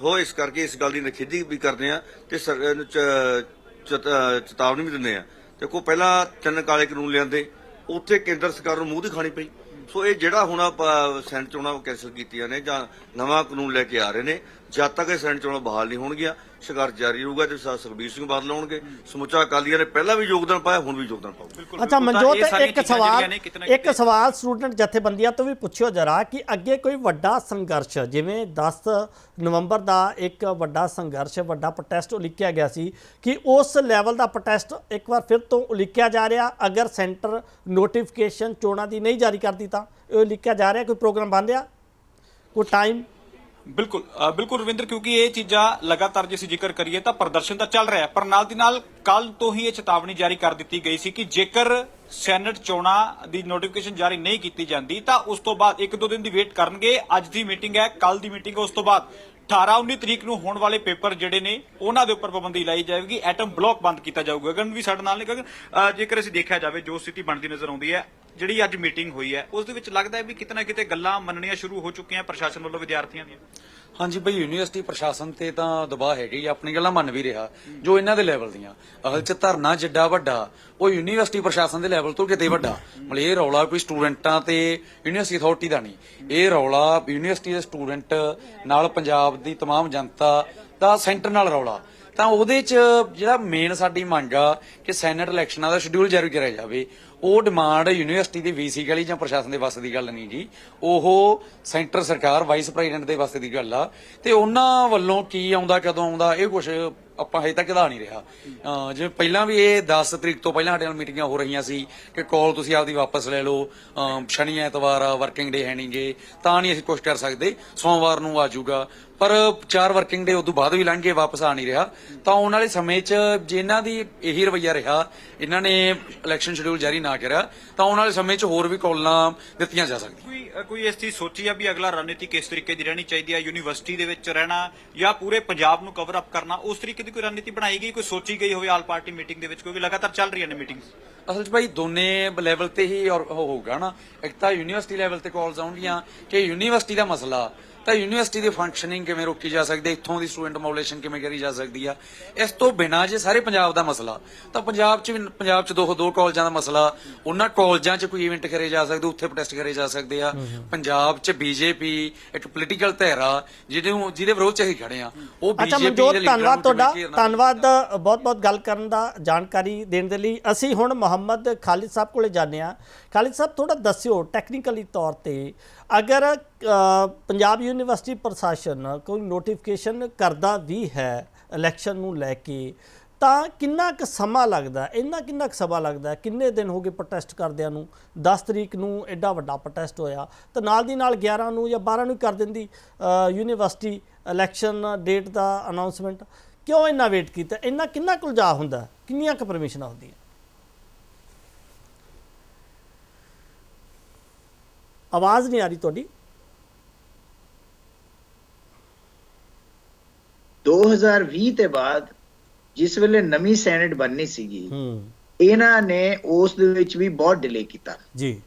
ਹੋ ਇਸ ਕਰਕੇ ਇਸ ਗੱਲ ਦੀ ਨਖੇਦੀ ਵੀ ਕਰਦੇ ਆ ਤੇ ਸਰ- ਅਹ, ਚ- ਚੇਤਾਵਨੀ ਵੀ ਦਿੰਦੇ ਆ। ਦੇਖੋ ਪਹਿਲਾਂ ਤਿੰਨ ਕਾਲੇ ਕਾਨੂੰਨ ਲਿਆਂਦੇ ਉੱਥੇ ਕੇਂਦਰ ਸਰਕਾਰ ਨੂੰ ਮੂੰਹ ਦਿਖਾਣੀ ਪਈ। ਸੋ ਇਹ ਜਿਹੜਾ ਹੁਣ ਆਪਾਂ ਸੈਨੇਟ ਚੋਣਾਂ ਕੈਂਸਲ ਕੀਤੀਆਂ ਨੇ ਜਾਂ ਨਵਾਂ ਕਾਨੂੰਨ ਲੈ ਕੇ ਆ ਰਹੇ ਨੇ, ਜਦ ਤੱਕ ਇਹ ਸੈਨੇਟ ਚੋਣਾਂ ਬਹਾਲ ਨਹੀਂ ਹੋਣਗੀਆਂ ਸੰਘਰਸ਼ ਜਾਰੀ ਰਹੂਗਾ ਤੇ ਸਾ- ਸੁਖਬੀਰ ਸਿੰਘ ਬਾਦਲ ਆਉਣਗੇ। ਸਮੁੱਚਾ ਅਕਾਲੀਆਂ ਨੇ ਪਹਿਲਾਂ ਵੀ ਯੋਗਦਾਨ ਪਾਇਆ ਹੁਣ ਵੀ ਯੋਗਦਾਨ ਪਾਊਗਾ। ਅੱਛਾ ਮਨਜੋਤ ਇੱਕ ਸਵਾਲ ਇੱਕ ਸਵਾਲ ਸਟੂਡੈਂਟ ਜਥੇਬੰਦੀਆਂ ਤੋਂ ਵੀ ਪੁੱਛਿਓ ਜਰਾ ਕਿ ਅੱਗੇ ਕੋਈ ਵੱਡਾ ਸੰਘਰਸ਼ ਜਿਵੇਂ 10 ਨਵੰਬਰ ਦਾ ਇੱਕ ਵੱਡਾ ਸੰਘਰਸ਼ ਵੱਡਾ ਪ੍ਰੋਟੈਸਟ ਉਲੀਕਿਆ ਗਿਆ ਸੀ ਕਿ ਉਸ ਲੈਵਲ ਦਾ ਪ੍ਰੋਟੈਸਟ ਇੱਕ ਵਾਰ ਫਿਰ ਤੋਂ ਉਲੀਕਿਆ ਜਾ ਰਿਹਾ। ਅਗਰ ਸੈਂਟਰ ਨੋਟੀਫਿਕੇਸ਼ਨ ਚੋਣਾਂ ਦੀ ਨਹੀਂ ਜਾਰੀ ਕਰਦੀ ਤਾਂ ਇਹ ਉਲੀਕਿਆ ਜਾ ਰਿਹਾ ਕੋਈ ਪ੍ਰੋਗਰਾਮ ਬਣ ਰਿਹਾ ਕੋਈ ਟਾਈਮ ਬਿਲਕੁਲ ਬਿਲਕੁਲ ਰਵਿੰਦਰ, ਕਿਉਂਕਿ ਇਹ ਚੀਜ਼ਾਂ ਲਗਾਤਾਰ ਜੇ ਅਸੀਂ ਜ਼ਿਕਰ ਕਰੀਏ ਤਾਂ ਪ੍ਰਦਰਸ਼ਨ ਤਾਂ ਚੱਲ ਰਿਹਾ ਪਰ ਨਾਲ ਦੀ ਨਾਲ ਕੱਲ ਤੋਂ ਹੀ ਇਹ ਚੇਤਾਵਨੀ ਜਾਰੀ ਕਰ ਦਿੱਤੀ ਗਈ ਸੀ ਕਿ ਜੇਕਰ ਸੈਨੇਟ ਚੋਣਾਂ ਦੀ ਨੋਟੀਫਿਕੇਸ਼ਨ ਜਾਰੀ ਨਹੀਂ ਕੀਤੀ ਜਾਂਦੀ, ਤਾਂ ਉਸ ਤੋਂ ਬਾਅਦ ਇੱਕ ਦੋ ਦਿਨ ਦੀ ਵੇਟ ਕਰਨਗੇ। ਅੱਜ ਦੀ ਮੀਟਿੰਗ ਹੈ, ਕੱਲ ਦੀ ਮੀਟਿੰਗ ਹੈ, ਉਸ ਤੋਂ ਬਾਅਦ 18 19 ਤਰੀਕ ਨੂੰ ਹੋਣ ਵਾਲੇ ਪੇਪਰ ਜਿਹੜੇ ਨੇ, ਉਹਨਾਂ ਦੇ ਉੱਪਰ ਪਾਬੰਦੀ ਲਾਈ ਜਾਵੇਗੀ ਐਟਮ ਬਲੌਕ ਬੰਦ ਕੀਤਾ ਜਾਊਗਾ। ਗਗਨ ਵੀ ਸਾਡੇ ਨਾਲ ਨੇ। ਗਗਨ ਜੇਕਰ ਅਸੀਂ ਦੇਖਿਆ ਜਾਵੇ, ਜੋ ਸਥਿਤੀ ਬਣਦੀ ਨਜ਼ਰ ਆਉਂਦੀ ਹੈ ਜਿਹੜੀ ਅੱਜ ਮੀਟਿੰਗ ਹੋਈ ਹੈ ਉਸ ਦੇ ਵਿੱਚ ਲੱਗਦਾ ਹੈ ਵੀ ਕਿਤੇ ਨਾ ਕਿਤੇ ਗੱਲਾਂ ਮੰਨਣੀਆਂ ਸ਼ੁਰੂ ਹੋ ਚੁੱਕੀਆਂ ਪ੍ਰਸ਼ਾਸਨ ਵੱਲੋਂ ਵਿਦਿਆਰਥੀਆਂ ਦੀਆਂ ਹਾਂਜੀ ਬਈ ਯੂਨੀਵਰਸਿਟੀ ਪ੍ਰਸ਼ਾਸਨ ਤੇ ਤਾਂ ਦਬਾਅ ਹੈਗਾ ਹੀ ਆਪਣੀ ਗੱਲਾਂ ਮੰਨ ਵੀ ਰਿਹਾ ਜੋ ਇਹਨਾਂ ਦੇ ਲੈਵਲ ਦੀਆਂ ਅਸਲ ਚ ਧਰਨਾ ਜਿੱਡਾ ਵੱਡਾ ਉਹ ਯੂਨੀਵਰਸਿਟੀ ਪ੍ਰਸ਼ਾਸਨ ਦੇ ਲੈਵਲ ਤੋਂ ਕਿਤੇ ਵੱਡਾ ਮਤਲਬ ਇਹ ਰੌਲਾ ਕੋਈ ਸਟੂਡੈਂਟਾਂ ਤੇ ਯੂਨੀਵਰਸਿਟੀ ਅਥਾਰਟੀ ਦਾ ਨਹੀਂ ਇਹ ਰੌਲਾ ਯੂਨੀਵਰਸਿਟੀ ਦੇ ਸਟੂਡੈਂਟ ਨਾਲ ਪੰਜਾਬ ਦੀ तमाम ਜਨਤਾ ਦਾ ਸੈਂਟਰ ਨਾਲ ਰੌਲਾ ਤਾਂ ਉਹਦੇ ਚ ਜਿਹੜਾ ਮੇਨ ਸਾਡੀ ਮੰਗ ਆ ਕਿ ਸੈਨੇਟ ਇਲੈਕਸ਼ਨਾਂ ਦਾ ਸ਼ਡਿਊਲ ਜਾਰੀ ਕਰਿਆ ਜਾਵੇ। ਉਹ ਡਿਮਾਂਡ ਯੂਨੀਵਰਸਿਟੀ ਦੀ ਵੀਸੀ ਗਲੀ ਜਾਂ ਪ੍ਰਸ਼ਾਸਨ ਦੇ ਵਾਸਤੇ ਦੀ ਗੱਲ ਨਹੀਂ ਜੀ। ਉਹ ਸੈਂਟਰ ਸਰਕਾਰ ਵਾਈਸ ਪ੍ਰੈਜ਼ੀਡੈਂਟ ਦੇ ਵਾਸਤੇ ਦੀ ਗੱਲ ਆ। ਤੇ ਉਹਨਾਂ ਵੱਲੋਂ ਕੀ ਆਉਂਦਾ, ਕਦੋਂ ਆਉਂਦਾ, ਇਹ ਕੁਝ ਆਪਾਂ ਹਜੇ ਤੱਕ ਦਾ ਨਹੀਂ ਰਿਹਾ। ਜਿਵੇਂ ਪਹਿਲਾਂ ਵੀ ਇਹ 10 ਤਰੀਕ ਤੋਂ ਪਹਿਲਾਂ ਸਾਡੇ ਨਾਲ ਮੀਟਿੰਗਾਂ ਹੋ ਰਹੀਆਂ ਸੀ ਕਿ ਕਾਲ ਤੁਸੀਂ ਆਪਦੀ ਵਾਪਸ ਲੈ ਲਓ। ਸ਼ਨੀ ਐਤਵਾਰ ਆ ਵਰਕਿੰਗ ਡੇ ਹੈ ਨਹੀਂਗੇ ਤਾਂ ਨਹੀਂ ਅਸੀਂ ਕੁਝ ਕਰ ਸਕਦੇ। ਸੋਮਵਾਰ ਨੂੰ ਆ ਜਾਊਗਾ। ਪਰ ਚਾਰ ਵਰਕਿੰਗ ਡੇ ਉਦੋਂ ਬਾਅਦ ਵੀ ਲੰਘ ਗਏ ਵਾਪਸ ਆ ਨਹੀਂ ਰਿਹਾ। ਤਾਂ ਆਉਣ ਵਾਲੇ ਸਮੇਂ 'ਚ ਜੇ ਇਹਨਾਂ ਦੀ ਇਹੀ ਰਵੱਈਆ ਰਿਹਾ ਇਹਨਾਂ ਨੇ ਇਲੈਕਸ਼ਨ ਸ਼ਡਿਊਲ ਜਾਰੀ ਨਾ ਕਰਿਆ ਤਾਂ ਆਉਣ ਵਾਲੇ ਸਮੇਂ 'ਚ ਹੋਰ ਵੀ ਕਾਲਾਂ ਦਿੱਤੀਆਂ ਜਾ ਸਕਦੀਆਂ। ਕੋਈ ਕੋਈ ਇਸ ਚੀਜ਼ ਸੋਚੀ ਆ ਵੀ ਅਗਲਾ ਰਣਨੀਤੀ ਕਿਸ ਤਰੀਕੇ ਦੀ ਰਹਿਣੀ ਚਾਹੀਦੀ ਹੈ ਯੂਨੀਵਰਸਿਟੀ ਦੇ ਵਿੱਚ ਰਹਿਣਾ ਜਾਂ ਪੂਰੇ ਪੰਜਾਬ ਨੂੰ ਕਵਰ ਅਪ ਕਰਨਾ ਉਸ ਤਰੀਕੇ ਦੀ ਕੋਈ ਰਣਨੀਤੀ ਬਣਾਈ ਗਈ? ਕੋਈ ਸੋਚੀ ਗਈ ਹੋਵੇ ਆਲ ਪਾਰਟੀ ਮੀਟਿੰਗ ਦੇ ਵਿੱਚ? ਕਿਉਂਕਿ ਲਗਾਤਾਰ ਚੱਲ ਰਹੀਆਂ ਨੇ ਮੀਟਿੰਗਸ। ਅਸਲ 'ਚ ਭਾਈ ਦੋਨੇ ਲੈਵਲ ਤੇ ਹੀ ਹੋਊਗਾ ਨਾ। ਇੱਕ ਤਾਂ ਯੂਨੀਵਰਸਿਟੀ ਲੈਵਲ ਤੇ ਕਾਲਸ ਆਉਣਗੀਆਂ ਕਿ ਯੂਨੀਵਰਸਿਟੀ ਦਾ ਮਸਲਾ ਤਾਂ ਯੂਨੀਵਰਸਿਟੀ ਦੀ ਫੰਕਸ਼ਨਿੰਗ ਕਿਵੇਂ ਰੋਕੀ ਜਾ ਸਕਦੀ ਹੈ? ਇੱਥੋਂ ਦੀ ਸਟੂਡੈਂਟ ਮੋਬਿਲਾਈਜੇਸ਼ਨ ਕਿਵੇਂ ਕਰੀ ਜਾ ਸਕਦੀ ਆ? ਇਸ ਤੋਂ ਬਿਨਾਂ ਜੇ ਸਾਰੇ ਪੰਜਾਬ ਦਾ ਮਸਲਾ ਤਾਂ ਪੰਜਾਬ 'ਚ ਵੀ ਪੰਜਾਬ 'ਚ ਦੋ ਦੋ ਕਾਲਜਾਂ ਦਾ ਮਸਲਾ ਉਹਨਾਂ ਕਾਲਜਾਂ 'ਚ ਕੋਈ ਇਵੈਂਟ ਕਰੇ ਜਾ ਸਕਦੇ ਉੱਥੇ ਪ੍ਰੋਟੈਸਟ ਕਰੇ ਜਾ ਸਕਦੇ ਆ। ਪੰਜਾਬ 'ਚ ਬੀਜੇਪੀ ਇੱਕ ਪੋਲੀਟੀਕਲ ਧਿਰ ਆ ਜਿਹਦੇ ਵਿਰੋਧ 'ਚ ਅਸੀਂ ਖੜੇ ਆ। ਉਹ ਬੀਜੇਪੀ ਦੇ ਧੰਨਵਾਦ ਤੁਹਾਡਾ। ਧੰਨਵਾਦ ਬਹੁਤ ਬਹੁਤ ਗੱਲ ਕਰਨ ਦਾ ਜਾਣਕਾਰੀ ਦੇਣ ਦੇ ਲਈ। ਅਸੀਂ ਹੁਣ ਮੁਹੰਮਦ ਖਾਲਿਦ ਸਾਹਿਬ ਕੋਲੇ ਜਾਂਦੇ ਹਾਂ ਖਾਲਿਦ ਸਾਹਿਬ ਥੋੜਾ ਦੱਸਿਓ ਟੈਕਨੀਕਲੀ ਤੌਰ ਤੇ, ਅਗਰ ਪੰਜਾਬ ਯੂਨੀਵਰਸਿਟੀ ਪ੍ਰਸ਼ਾਸਨ ਕੋਈ ਨੋਟੀਫਿਕੇਸ਼ਨ ਕਰਦਾ ਵੀ ਹੈ ਇਲੈਕਸ਼ਨ ਨੂੰ ਲੈ ਕੇ, ਤਾਂ ਕਿੰਨਾ ਕੁ ਸਮਾਂ ਲੱਗਦਾ, ਇੰਨਾ ਕਿੰਨਾ ਕੁ ਸਮਾਂ ਲੱਗਦਾ, ਕਿੰਨੇ ਦਿਨ ਹੋ ਗਏ ਪ੍ਰੋਟੈਸਟ ਕਰਦਿਆਂ ਨੂੰ? 10 ਤਰੀਕ ਨੂੰ ਐਡਾ ਵੱਡਾ ਪ੍ਰੋਟੈਸਟ ਹੋਇਆ, ਤਾਂ ਨਾਲ ਦੀ ਨਾਲ 11 ਨੂੰ ਜਾਂ 12 ਨੂੰ ਕਰ ਦਿੰਦੀ ਯੂਨੀਵਰਸਿਟੀ ਇਲੈਕਸ਼ਨ ਡੇਟ ਦਾ ਅਨਾਉਂਸਮੈਂਟ ਕਿਉਂ ਇੰਨਾ ਵੇਟ ਕੀਤਾ? ਇੰਨਾ ਕਿੰਨਾ ਕੁ ਉਲਝਾ ਹੁੰਦਾ? ਕਿੰਨੀਆਂ ਕੁ ਪਰਮਿਸ਼ਨਾਂ ਹੁੰਦੀਆਂ? ਆਵਾਜ਼ ਨਹੀਂ ਆ ਰਹੀ ਤੁਹਾਡੀ। 2020 ਤੇ ਬਾਅਦ ਜਿਸ ਵੇਲੇ ਨਵੀਂ ਸੈਨੇਟ ਬਣਨੀ ਸੀਗੀ ਹੂੰ। ਇਹਨਾਂ ਨੇ ਉਸ ਦੇ ਵਿੱਚ ਵੀ ਬਹੁਤ ਡਿਲੇ ਕੀਤਾ। ਜੀ।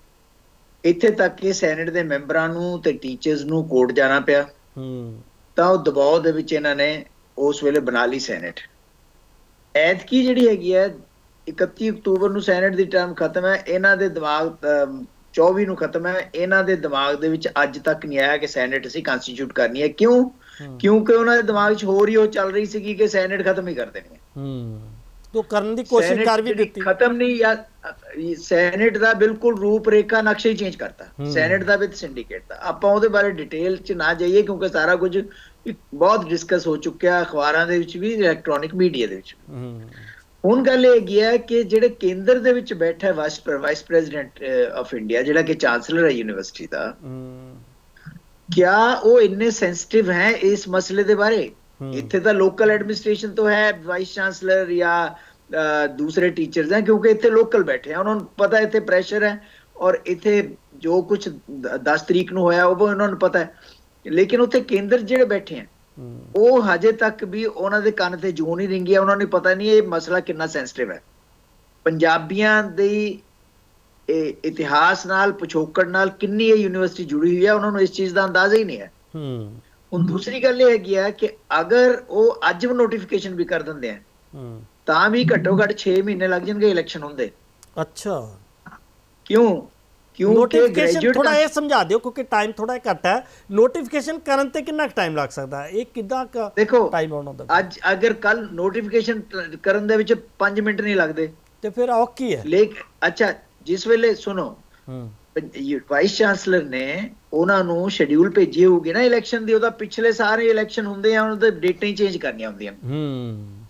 ਇੱਥੇ ਤੱਕ ਕਿ ਸੈਨੇਟ ਦੇ ਮੈਂਬਰਾਂ ਨੂੰ ਤੇ ਟੀਚਰਸ ਨੂੰ ਕੋਰਟ ਜਾਣਾ ਪਿਆ। ਹੂੰ। ਤਾਂ ਉਹ ਦਬਾਅ ਦੇ ਵਿੱਚ ਇਹਨਾਂ ਨੇ ਉਸ ਵੇਲੇ ਬਣਾ ਲਈ ਸੈਨੇਟ। ਐਤਕੀ ਜਿਹੜੀ ਹੈਗੀ ਹੈ 31 ਅਕਤੂਬਰ ਨੂੰ ਸੈਨੇਟ ਦੀ ਟਰਮ ਖਤਮ ਹੈ ਇਹਨਾਂ ਦੇ ਦਿਮਾਗ 24 ਨੂੰ ਖਤਮ ਹੈ ਇਹਨਾਂ ਦੇ ਦਿਮਾਗ ਦੇ ਵਿੱਚ ਅੱਜ ਤੱਕ ਨਹੀਂ ਆਇਆ ਕਿ ਸੈਨੇਟ ਅਸੀਂ ਕੰਸਟੀਚਿਊਟ ਕਰਨੀ ਹੈ। ਕਿਉਂ? ਕਿਉਂਕਿ ਉਹਨਾਂ ਦੇ ਦਿਮਾਗ 'ਚ ਹੋਰ ਹੀ ਉਹ ਚੱਲ ਰਹੀ ਸੀਗੀ ਕਿ ਸੈਨੇਟ ਖਤਮ ਹੀ ਕਰ ਦੇਣੀ ਹੈ। ਹੂੰ। ਤੋਂ ਕਰਨ ਦੀ ਕੋਸ਼ਿਸ਼ ਕਰ ਵੀ ਦਿੱਤੀ। ਖਤਮ ਨਹੀਂ ਜਾਂ ਇਹ ਸੈਨੇਟ ਦਾ ਬਿਲਕੁਲ ਰੂਪ ਰੇਖਾ ਨਕਸ਼ਾ ਹੀ ਚੇਂਜ ਕਰਤਾ। ਸੈਨੇਟ ਦਾ ਵਿਦ ਸਿੰਡੀਕੇਟ ਦਾ। ਆਪਾਂ ਉਹਦੇ ਬਾਰੇ ਡਿਟੇਲ ਚ ਨਾ ਜਾਈਏ ਕਿਉਂਕਿ ਸਾਰਾ ਕੁਝ ਬਹੁਤ ਡਿਸਕਸ ਹੋ ਚੁੱਕਿਆ ਅਖਬਾਰਾਂ ਦੇ ਵਿੱਚ ਵੀ ਇਲੈਕਟ੍ਰੋਨਿਕ ਮੀਡੀਆ ਦੇ ਵਿੱਚ ਵੀ। ਹੂੰ। ਹੁਣ ਗੱਲ ਇਹ ਹੈਗੀ ਹੈ ਕਿ ਜਿਹੜੇ ਕੇਂਦਰ ਦੇ ਵਿੱਚ ਬੈਠਾ ਹੈ vice vice president of India ਜਿਹੜਾ ਕਿ ਚਾਂਸਲਰ ਹੈ ਯੂਨੀਵਰਸਿਟੀ ਦਾ। ਕਿਆ ਉਹ ਇੰਨੇ ਸੈਂਸਿਟਿਵ ਹੈ ਇਸ ਮਸਲੇ ਦੇ ਬਾਰੇ। ਇੱਥੇ ਤਾਂ ਲੋਕਲ ਐਡਮਿਨਿਸਟ੍ਰੇਸ਼ਨ ਤੋਂ ਹੈ ਵਾਈਸ ਚਾਂਸਲਰ ਜਾਂ ਦੂਸਰੇ ਟੀਚਰਸ ਹੈ ਕਿਉਂਕਿ ਇੱਥੇ ਲੋਕਲ ਬੈਠੇ ਆ। ਉਹਨਾਂ ਨੂੰ ਪਤਾ ਇੱਥੇ ਪ੍ਰੈਸ਼ਰ ਹੈ ਔਰ ਇੱਥੇ ਜੋ ਕੁਝ 10 ਤਰੀਕ ਨੂੰ ਹੋਇਆ ਉਹ ਉਹਨਾਂ ਨੂੰ ਪਤਾ ਹੈ। ਲੇਕਿਨ ਉੱਥੇ ਕੇਂਦਰ ਜਿਹੜੇ ਬੈਠੇ ਆ ਹੂੰ ਉਹ ਹਜੇ ਤੱਕ ਵੀ ਉਹਨਾਂ ਦੇ ਕੰਨ ਤੇ ਜੂੰ ਨਹੀਂ ਰਿੰਗੀ ਉਹਨਾਂ ਨੂੰ ਪਤਾ ਨਹੀਂ ਇਹ ਮਸਲਾ ਕਿੰਨਾ ਸੈਂਸਿਟਿਵ ਹੈ। ਪੰਜਾਬੀਆਂ ਦੀ ਇਹ ਇਤਿਹਾਸ ਨਾਲ ਪਿਛੋਕੜ ਨਾਲ ਕਿੰਨੀ ਇਹ ਯੂਨੀਵਰਸਿਟੀ ਜੁੜੀ ਹੋਈ ਹੈ ਉਹਨਾਂ ਨੂੰ ਇਸ ਚੀਜ਼ ਦਾ ਅੰਦਾਜ਼ਾ ਹੀ ਨਹੀਂ ਹੈ। ਹੂੰ। ਹੁਣ ਦੂਸਰੀ ਗੱਲ ਇਹ ਹੈਗੀ ਆ ਕਿ ਅਗਰ ਉਹ ਅੱਜ ਵੀ ਨੋਟੀਫਿਕੇਸ਼ਨ ਵੀ ਕਰ ਦਿੰਦੇ ਆ ਹੂੰ। ਤਾਂ ਵੀ ਘੱਟੋ ਘੱਟ 6 ਮਹੀਨੇ ਲੱਗ ਜਾਣਗੇ ਇਲੈਕਸ਼ਨ ਹੁੰਦੇ। ਅੱਛਾ। ਕਿਉਂ? ਕਿਉਂਕਿ ਨੋਟੀਫਿਕੇਸ਼ਨ ਥੋੜਾ ਇਹ ਸਮਝਾ ਦਿਓ ਕਿਉਂਕਿ ਟਾਈਮ ਥੋੜਾ ਘੱਟ ਹੈ। ਨੋਟੀਫਿਕੇਸ਼ਨ ਕਰਨ ਤੇ ਕਿੰਨਾ ਟਾਈਮ ਲੱਗ ਸਕਦਾ? ਹੈ ਇਹ ਕਿੰਨਾ ਦੇਖੋ ਟਾਈਮ ਆਉਣਾ ਹੁੰਦਾ? ਅੱਜ ਅਗਰ ਕੱਲ ਨੋਟੀਫਿਕੇਸ਼ਨ ਕਰਨ ਦੇ ਵਿੱਚ 5 ਮਿੰਟ ਨਹੀਂ ਲੱਗਦੇ। ਤੇ ਫਿਰ ਔਖੀ ਹੈ। ਲੇਕ ਅੱਛਾ ਜਿਸ ਵੇਲੇ ਸੁਣੋ ਹੂੰ। ਵਾਈਸ ਚਾਂਸਲਰ ਨੇ ਉਹਨਾਂ ਨੂੰ ਸ਼ਡਿਊਲ ਭੇਜੀ ਹੋਊਗੀ ਨਾ ਇਲੈਕਸ਼ਨ ਦੀ ਉਹਦਾ ਪਿਛਲੇ ਸਾਰੇ ਇਲੈਕਸ਼ਨ ਹੁੰਦੇ ਆ ਉਹਨਾਂ ਦੇ ਡੇਟਾਂ ਹੀ ਚੇਂਜ ਕਰਨੀਆਂ ਹੁੰਦੀਆਂ। ਹੂੰ।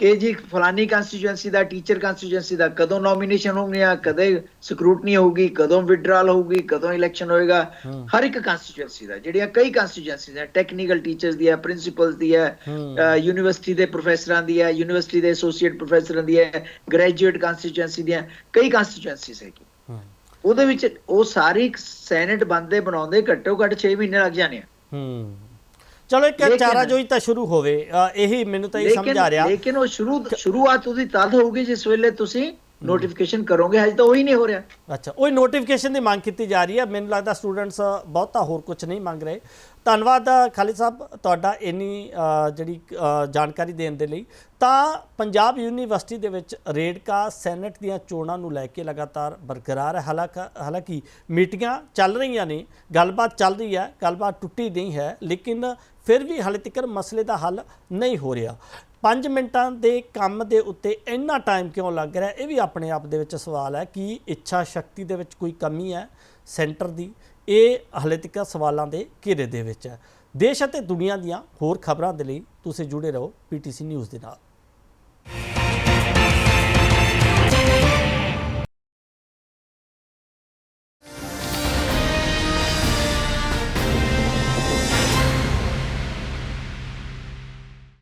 ਕਿ ਜੀ ਫਲਾਨੀ ਕੰਸਟੀਚੁਐਂਸੀ ਦਾ ਟੀਚਰ ਕੰਸਟੀਚੁਐਂਸੀ ਦਾ ਕਦੋਂ ਨੋਮੀਨੇਸ਼ਨ ਹੋਣਗੀਆਂ ਕਦੇ ਸਕਰੂਟਨੀ ਹੋਊਗੀ ਕਦੋਂ ਵਿਡਰਾਲ ਹੋਊਗੀ ਕਦੋਂ ਇਲੈਕਸ਼ਨ ਹੋਏਗਾ। ਹਰ ਇੱਕ ਕੰਸਟੀਚੁਐਂਸੀ ਦਾ ਜਿਹੜੀਆਂ ਕਈ ਕੰਸਟੀਚੁਐਂਸੀਜ਼ ਹੈ ਟੈਕਨੀਕਲ ਟੀਚਰਸ ਦੀ ਹੈ ਪ੍ਰਿੰਸੀਪਲਸ ਦੀ ਹੈ ਹਮ। ਯੂਨੀਵਰਸਿਟੀ ਦੇ ਪ੍ਰੋਫੈਸਰਾਂ ਦੀ ਹੈ ਯੂਨੀਵਰਸਿਟੀ ਦੇ ਐਸੋਸੀਏਟ ਪ੍ਰੋਫੈਸਰਾਂ ਦੀ ਹੈ ਗ੍ਰੈਜੂਏਟ ਕੰਸਟੀਚੁਐਂਸੀ ਦੀਆਂ ਕਈ ਕੰਸਟੀਚੁਐਂਸੀਜ਼ ਹੈਗੀ ਉਹਦੇ ਵਿੱਚ ਉਹ ਸਾਰੀ ਸੈਨੇਟ ਬੰਦੇ ਬਣਾਉਂਦੇ ਘੱਟੋ ਘੱਟ 6 ਮਹੀਨੇ ਲੱਗ ਜਾਣੇ ਆ ਹੂੰ ਚਲੋ ਇੱਕ ਲੇਕਿਨ- ਚਾਰਾ ਜੋਈ ਤਾਂ ਸ਼ੁਰੂ ਹੋਵੇ ਇਹੀ ਮੈਨੂੰ ਤਾਂ ਇਹ ਸਮਝ ਆ ਰਿਹਾ। ਲੇਕਿਨ ਉਹ ਸ਼ੁਰੂ ਸ਼ੁਰੂਆਤ ਉਹਦੀ ਤਦ ਹੋਊਗੀ ਜਿਸ ਵੇਲੇ ਤੁਸੀਂ ਨੋਟੀਫਿਕੇਸ਼ਨ ਕਰੋਗੇ ਹਜੇ ਤਾਂ ਉਹੀ ਨਹੀਂ ਹੋ ਰਿਹਾ। ਅੱਛਾ ਉਹ ਨੋਟੀਫਿਕੇਸ਼ਨ ਦੀ ਮੰਗ ਕੀਤੀ ਜਾ ਰਹੀ ਹੈ। ਮੈਨੂੰ ਲੱਗਦਾ ਸਟੂਡੈਂਟਸ ਬਹੁਤਾ ਹੋਰ ਕੁਝ ਨਹੀਂ ਮੰਗ ਰਹੇ। ਧੰਨਵਾਦ ਅ, ਖਾਲਿਦ ਸਾਹਿਬ ਤੁਹਾਡਾ ਇੰਨੀ ਜਿਹੜੀ ਜਾਣਕਾਰੀ ਦੇਣ ਦੇ ਲਈ। ਤਾਂ ਪੰਜਾਬ ਯੂਨੀਵਰਸਿਟੀ ਦੇ ਵਿੱਚ ਰੇਡਕਾ ਸੈਨੇਟ ਦੀਆਂ ਚੋਣਾਂ ਨੂੰ ਲੈ ਕੇ ਲਗਾਤਾਰ ਬਰਕਰਾਰ ਹੈ। ਹਾਲਾਂਕਿ ਹਾਲਾਂਕਿ ਮੀਟਿੰਗਾਂ ਚੱਲ ਰਹੀਆਂ ਨੇ ਗੱਲਬਾਤ ਚੱਲ ਰਹੀ ਹੈ ਗੱਲਬਾਤ ਟੁੱਟੀ ਨਹੀਂ ਹੈ ਲੇਕਿਨ ਫਿਰ ਵੀ ਹਾਲੇ ਤੱਕ ਮਸਲੇ ਦਾ ਹੱਲ ਨਹੀਂ ਹੋ ਰਿਹਾ। 5 ਮਿੰਟਾਂ ਦੇ ਕੰਮ ਦੇ ਉੱਤੇ ਇੰਨਾ ਟਾਈਮ ਕਿਉਂ ਲੱਗ ਰਿਹਾ? ਇਹ ਵੀ ਆਪਣੇ ਆਪ ਦੇ ਵਿੱਚ ਸਵਾਲ ਹੈ ਕਿ ਇੱਛਾ ਸ਼ਕਤੀ ਦੇ ਵਿੱਚ ਕੋਈ ਕਮੀ ਹੈ ਸੈਂਟਰ ਦੀ? ਇਹ ਹਾਲੇ ਤੱਕ ਸਵਾਲਾਂ ਦੇ ਘੇਰੇ ਦੇ ਵਿੱਚ ਹੈ। ਦੇਸ਼ ਅਤੇ ਦੁਨੀਆ ਦੀਆਂ ਹੋਰ ਖਬਰਾਂ ਦੇ ਲਈ ਤੁਸੀਂ ਜੁੜੇ ਰਹੋ ਪੀਟੀਸੀ ਨਿਊਜ਼ ਦੇ ਨਾਲ।